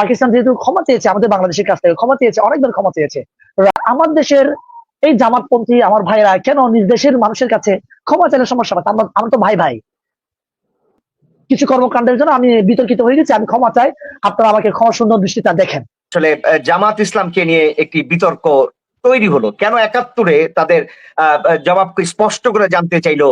পাকিস্তান যেহেতু ক্ষমা চেয়েছে, আমাদের বাংলাদেশের কাছ থেকে ক্ষমা চেয়েছে, অনেকবার ক্ষমা চেয়েছে। আমার দেশের এই জামাতপন্থী আমার ভাইরা কেন নিজ দেশের মানুষের কাছে ক্ষমা চাইলে সমস্যা পাচ্ছে আমরা আমরা তো ভাই ভাই। কিছু কর্মকাণ্ডের জন্য আমি বিতর্কিত হয়ে গেছি, আমি ক্ষমা চাই। আপনারা আমাকে ক্ষমা সুন্দর দৃষ্টিতে দেখেন। আসলে জামাত ইসলামকে নিয়ে একটি বিতর্ক তৈরি হলো। কেন একাত্তরে তাদের জবাবকে স্পষ্ট করে জানতে চাইলো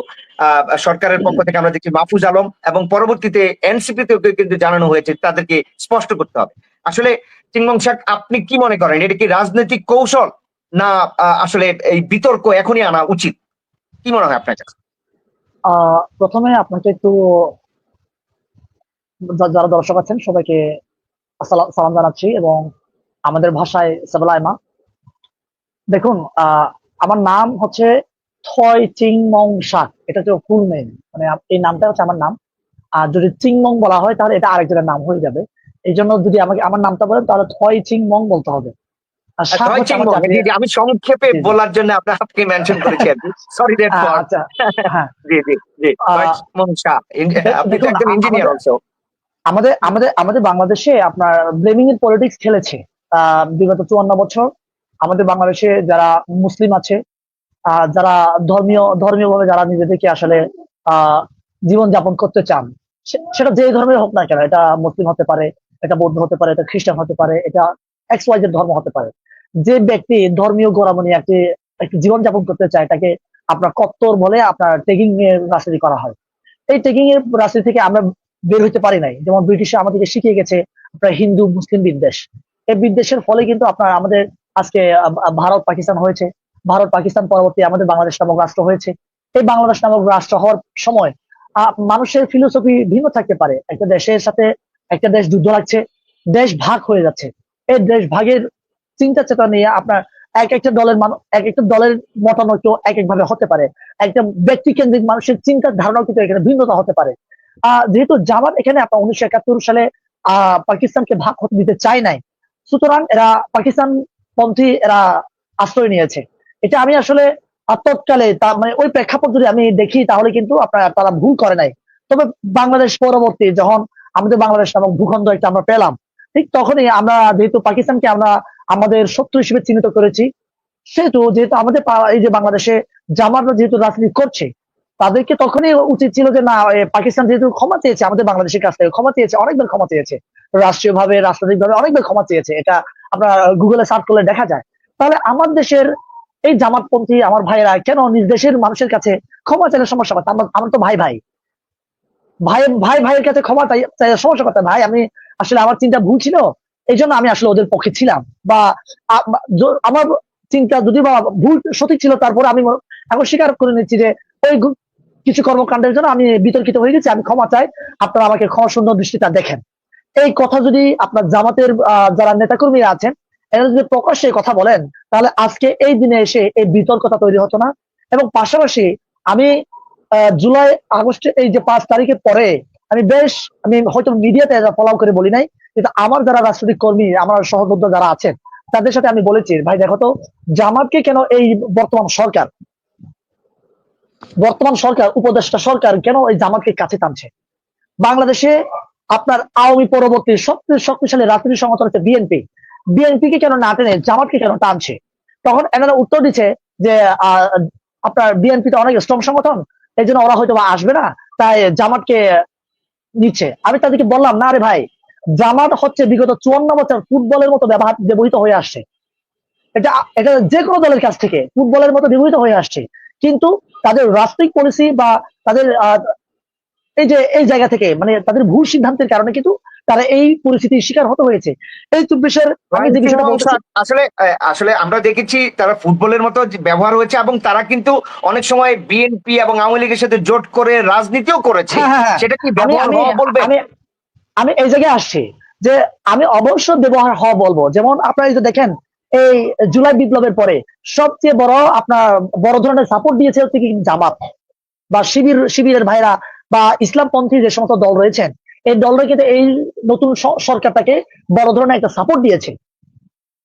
সরকারের পক্ষ থেকে আমরা দেখছি মাহফুজ আলম এবং পরবর্তীতে এনসিপি তেও কিন্তু জানানো হয়েছে তাদেরকে স্পষ্ট করতে হবে। আসলে চিংমং শেখ আপনি কি মনে করেন? এটা কি রাজনৈতিক কৌশল না আসলে এই বিতর্ক এখনই আনা উচিত? কি মনে হয় আপনার কাছে? প্রথমে আপনাকে একটু যারা দর্শক আছেন সবাইকে সালাম জানাচ্ছি এবং আমাদের ভাষায় সাবলাইমা দেখুন আহ আমার নাম হচ্ছে থয় চিংমং শাক। এটা হচ্ছে ফুল নেম মানে এই নামটা হচ্ছে আমার নাম। আর যদি চিংমং বলা হয় তাহলে এটা আরেকজনের নাম হয়ে যাবে। এই জন্য যদি আমাকে আমার নামটা বলেন তাহলে থয় চিংমং বলতে হবে। জি, আমি সংক্ষেপে। বলার জন্য আপনার মেনশন করেছেন সরি দ্যাট আচ্ছা হ্যাঁ। জি জি আপনি তো একজন ইঞ্জিনিয়ার আমাদের- অলসো আমাদের আমাদের আমাদের বাংলাদেশে আপনার ব্লেমিং এর পলিটিক্স খেলেছে। আহ, বিগত চুয়ান্ন বছর। আমাদের বাংলাদেশে যারা মুসলিম আছে যারা ধর্মীয় ধর্মীয় ভাবে যারা নিজেদেরকে আসলে জীবন যাপন করতে চান সেটা যে ধর্মের হোক না কেন, এটা মুসলিম হতে পারে, এটা বৌদ্ধ হতে পারে, এটা খ্রিস্টান হতে পারে, এটা এক্স ধর্ম হতে পারে। যে ব্যক্তি ধর্মীয় গোড়ামনি একটি একটি জীবন যাপন করতে চায়, তাকে আপনার কত্তর বলে আপনার টেকিং এর রাজনীতি করা হয়। এই টেকিং এর রাজনীতি থেকে আমরা বের হইতে পারি নাই। যেমন ব্রিটিশ আমাদেরকে শিখিয়ে গেছে, আপনার হিন্দু, মুসলিম বিদ্বেষ। এই বিদ্বেষের ফলে কিন্তু আপনার আমাদের আজকে ভারত পাকিস্তান হয়েছে। ভারত পাকিস্তান পরবর্তী আমাদের বাংলাদেশ নামক রাষ্ট্র হয়েছে। এই বাংলাদেশ নামক রাষ্ট্র হওয়ার সময় মানুষের ফিলোসফি ভিন্ন থাকতে পারে। একটা দেশের সাথে একটা দেশ যুদ্ধ লাগছে, দেশ ভাগ হয়ে যাচ্ছে। এই দেশ ভাগের চিন্তা চেতনা নিয়ে আপনার এক একটা দলের এক একটা দলের মতামত এক এক ভাবে হতে পারে। একটা ব্যক্তি কেন্দ্রিক মানুষের চিন্তার ধারণাও কিন্তু এখানে ভিন্নতা হতে পারে। আহ, যেহেতু জামাত এখানে আপনার উনিশশো একাত্তর সালে, আহ, পাকিস্তানকে ভাগ হতে দিতে চায় নাই, সুতরাং এরা পাকিস্তান পন্থী এরা আশ্রয় নিয়েছে। এটা আমি আসলে তৎকালে তা মানে ওই প্রেক্ষাপট যদি আমি দেখি, তাহলে কিন্তু আপনার তারা ভুল করে নাই। তবে বাংলাদেশ পরবর্তী যখন আমাদের বাংলাদেশ নামক ভূখণ্ড একটা আমরা পেলাম, ঠিক তখনই আমরা যেহেতু পাকিস্তানকে আমরা আমাদের শত্রু হিসেবে চিহ্নিত করেছি, সেহেতু যেহেতু আমাদের এই যে বাংলাদেশে জামাতরা যেহেতু রাজনীতি করছে, তাদেরকে তখনই উচিত ছিল যে না পাকিস্তান যেহেতু ক্ষমা চেয়েছে, আমাদের বাংলাদেশের কাছ থেকে ক্ষমা চেয়েছে, অনেকবার ক্ষমা চেয়েছে। রাষ্ট্রীয় ভাবে রাজনৈতিক ভাবে অনেকবার ক্ষমা চেয়েছে, এটা আপনার গুগলে সার্চ করলে দেখা যায়। তাহলে আমার দেশের এই জামাতপন্থী আমার ভাইরা কেন নিজ দেশের মানুষের কাছে ক্ষমা চাইলে সমস্যা পাচ্ছে আমার আমরা তো ভাই ভাই। ভাই ভাই ভাইয়ের কাছে ক্ষমা চাই সমস্যা করতে ভাই, আমি আসলে আমার চিন্তা ভুল ছিল এই জন্য আমি আসলে ওদের পক্ষে ছিলাম। বা আমার চিন্তা যদি বা ভুল সঠিক ছিল, তারপরে আমি এখন স্বীকার করে নিচ্ছি যে ওই কিছু কর্মকাণ্ডের জন্য আমি বিতর্কিত হয়ে গেছি, আমি ক্ষমা চাই। আপনারা আমাকে ক্ষমা সুন্দর দৃষ্টিতে দেখেন। এই কথা যদি আপনার জামাতের যারা নেতাকর্মীরা আছেন, এরা যদি প্রকাশ্যে কথা বলেন, তাহলে আজকে এই দিনে এসে এই বিতর্কতা তৈরি হতো না। এবং পাশাপাশি আমি জুলাই, আগস্টে এই যে পাঁচ তারিখের পরে আমি বেশ, আমি হয়তো মিডিয়াতে ফলো করে বলি নাই, কিন্তু আমার যারা রাজনৈতিক কর্মী, আমার সহযোদ্ধা যারা আছেন, তাদের সাথে আমি বলেছি, ভাই, দেখো তো, জামাতকে কেন এই বর্তমান সরকার বর্তমান সরকার, উপদেষ্টা সরকার কেন এই জামাতকে কাছে টানছে? বাংলাদেশে আপনার আওয়ামী পরবর্তী সবচেয়ে শক্তিশালী রাজনীতি সংগঠন হচ্ছে বিএনপি। বিএনপি কে কেন না টেনে, জামাতকে কেন টানছে? তখন এনারা উত্তর দিচ্ছে যে আপনার বিএনপি তো অনেক স্ট্রং সংগঠন, এই জন্য ওরা হয়তো আসবে না, তাই জামাতকে নিচ্ছে। আমি তাদেরকে বললাম, না রে ভাই, জামাত হচ্ছে বিগত চুয়ান্ন বছর ফুটবলের মতো ব্যবহার, ব্যবহৃত হয়ে আসছে। এটা এটা যে কোনো দলের কাছ থেকে ফুটবলের মতো ব্যবহৃত হয়ে আসছে। কিন্তু তাদের রাষ্ট্রিক পলিসি বা তাদের এই যে এই জায়গা থেকে মানে তাদের ভুল সিদ্ধান্তের কারণে কিন্তু তারা এই পরিস্থিতির শিকার হতে হয়েছে। এই চব্বিশের আমি যে বিষয়টা আসলে আসলে আমরা দেখেছি তারা ফুটবলের মতো ব্যবহার হয়েছে এবং তারা কিন্তু অনেক সময় বিএনপি এবং আওয়ামী লীগের সাথে জোট করে রাজনীতিও করেছে। হ্যাঁ, হ্যাঁ, হ্যাঁ। সেটা কি ব্যবহার হওয়া বলবে? আমি এই জায়গায় আসছি যে আমি অবশ্য ব্যবহার হওয়া বলব। যেমন আপনারা এই যে দেখেন এই জুলাই বিপ্লবের পরে সবচেয়ে বড় আপনার বড় ধরনের সাপোর্ট দিয়েছে হচ্ছে কি জামাত বা শিবির শিবিরের ভাইরা বা ইসলামপন্থী যে সমস্ত দল রয়েছেন, এই দলরা কিন্তু এই নতুন স- সরকারটাকে বড় ধরনের একটা সাপোর্ট দিয়েছে।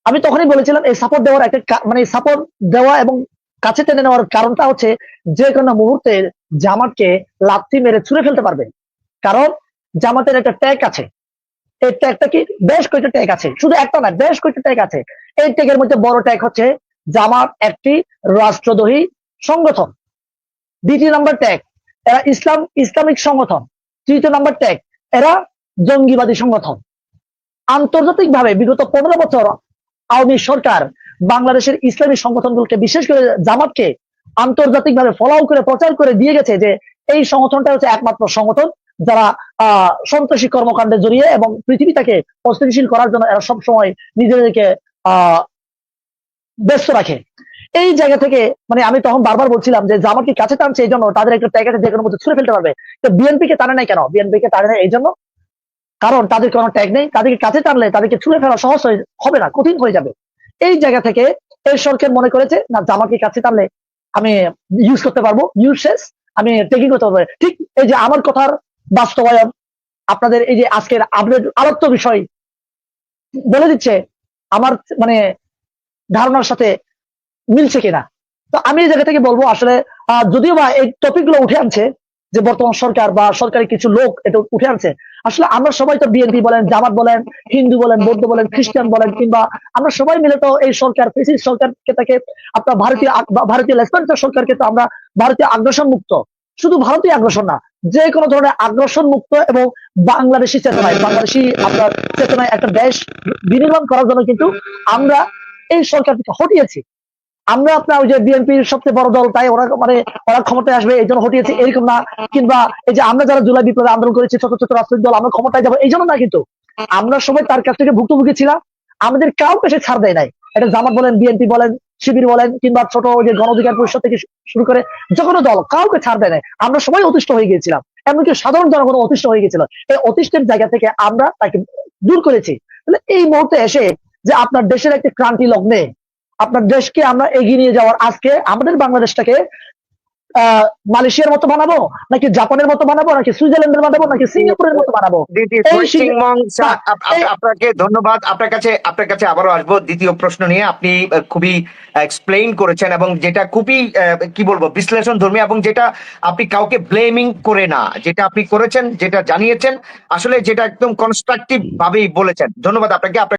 আমি তখনই বলেছিলাম, এই সাপোর্ট দেওয়ার একটা মানে সাপোর্ট দেওয়া এবং কাছে টেনে নেওয়ার কারণটা হচ্ছে যে কোনো মুহূর্তে জামাতকে লাথি মেরে ছুঁড়ে ফেলতে পারবে। কারণ জামাতের একটা ট্যাগ আছে। এই ট্যাগটা কি? বেশ কয়েকটা ট্যাগ আছে। শুধু একটা না বেশ কয়েকটা ট্যাগ আছে। এই ট্যাগের মধ্যে বড় ট্যাগ হচ্ছে জামাত একটি রাষ্ট্রদ্রোহী সংগঠন। দ্বিতীয় নাম্বার ট্যাগ এরা ইসলাম, ইসলামিক সংগঠন। তৃতীয় নাম্বার ট্যাগ, এরা জঙ্গিবাদী সংগঠন। আন্তর্জাতিকভাবে বিগত পনেরো বছর আওয়ামী সরকার বাংলাদেশের ইসলামী সংগঠনগুলোকে বিশেষ করে জামাতকে আন্তর্জাতিকভাবে ফলাও করে, প্রচার করে দিয়ে গেছে যে এই সংগঠনটা হচ্ছে একমাত্র সংগঠন যারা আহ সন্ত্রাসী কর্মকাণ্ডে জড়িয়ে এবং পৃথিবীটাকে অস্থিতিশীল করার জন্য এরা সবসময় নিজেদেরকে আহ ব্যস্ত রাখে। এই জায়গা থেকে মানে আমি তখন বারবার বলছিলাম যে জামাতকে কাছে টানছে এই জন্য তাদের একটা ট্যাগ আছে যে কোনো মধ্যে ছুড়ে ফেলতে পারবে। তো বিএনপি কে টানে নাই কেন? বিএনপি কে টানে নাই এই জন্য? কারণ তাদের কোনো ট্যাগ নেই, তাদেরকে কাছে টানলে তাদেরকে ছুড়ে ফেলা সহজ হবে না, কঠিন হয়ে যাবে। এই জায়গা থেকে এই সরকার মনে করেছে, না জামাতকে কাছে টানলে আমি ইউজ করতে পারব ইউজ শেষ, আমি টেকিং করতে পারব। ঠিক এই যে আমার কথার বাস্তবায়ন, আপনাদের এই যে আজকের আপডেট আলোচ্য বিষয় বলে দিচ্ছে, আমার মানে ধারণার সাথে মিলছে কিনা? তো আমি এই জায়গা থেকে বলব আসলে যদিও বা এই টপিকগুলো উঠে আনছে, যে বর্তমান সরকার বা সরকারি কিছু লোক এটা উঠে আনছে, আসলে আমরা সবাই তো বিএনপি বলেন, জামাত বলেন, হিন্দু বলেন, বৌদ্ধ বলেন, খ্রিস্টান বলেন, কিংবা আমরা সবাই মিলে তো এই সরকার, ফেসিস সরকারকে তাকে আপনার ভারতীয় ভারতীয় লেফটেন্যান্ট সরকারকে তো আমরা ভারতীয় আগ্রাসন মুক্ত। শুধু ভারতীয় আগ্রাসন না, যে কোনো ধরনের আগ্রাসন মুক্ত এবং বাংলাদেশি চেতনায়, বাংলাদেশি আপনার চেতনায় একটা দেশ বিনির্মাণ করার জন্য কিন্তু আমরা এই সরকার থেকে হটিয়েছি। আমরা আপনার ওই যে বিএনপির সবচেয়ে বড় দল, তাই ওরা মানে ওরা ক্ষমতায় আসবে, এই জন্য হটিয়েছে এরকম না। কিংবা এই যে আমরা যারা জুলাই বিপ্লবে আন্দোলন করেছি, ছোট ছোট রাজনৈতিক দল, আমরা ক্ষমতায় যাব, এই জন্য না কিন্তু। আমরা সবাই তার কাছ থেকে ভুক্তভোগী ছিলাম, আমাদের কাউকে সে ছাড় দেয় নাই। এটা জামাত বলেন, বিএনপি বলেন, শিবির বলেন, কিংবা ছোট যে গণ অধিকার পরিষদ থেকে শুরু করে যে কোনো দল, কাউকে ছাড় দেয় নাই। আমরা সবাই অতিষ্ঠ হয়ে গিয়েছিলাম, এমনকি সাধারণ জনগণ অতিষ্ঠ হয়ে গেছিল এই অতিষ্ঠের জায়গা থেকে আমরা তাকে দূর করেছি। তাহলে এই মুহূর্তে এসে যে আপনার দেশের একটি ক্রান্তি লগ্নে আপনার দেশকে আমরা এগিয়ে নিয়ে যাওয়ার আজকে আমাদের বাংলাদেশটাকে মালয়েশিয়ার মতো বানাবো নাকি জাপানের মতো বানাবো নাকি সুইজারল্যান্ডের বানাবো নাকি সিঙ্গাপুরের মতো বানাবো? আপনাকে ধন্যবাদ। আপনার কাছে আপনার কাছে আবারও আসব। দ্বিতীয় প্রশ্ন নিয়ে আপনি খুবই এক্সপ্লেইন করেছেন এবং যেটা খুবই কি বলব বিশ্লেষণ ধর্মী এবং যেটা আপনি কাউকে ব্লেমিং করে না। যেটা আপনি করেছেন যেটা জানিয়েছেন আসলে যেটা একদম কনস্ট্রাকটিভ ভাবেই বলেছেন। ধন্যবাদ আপনাকে। আপনার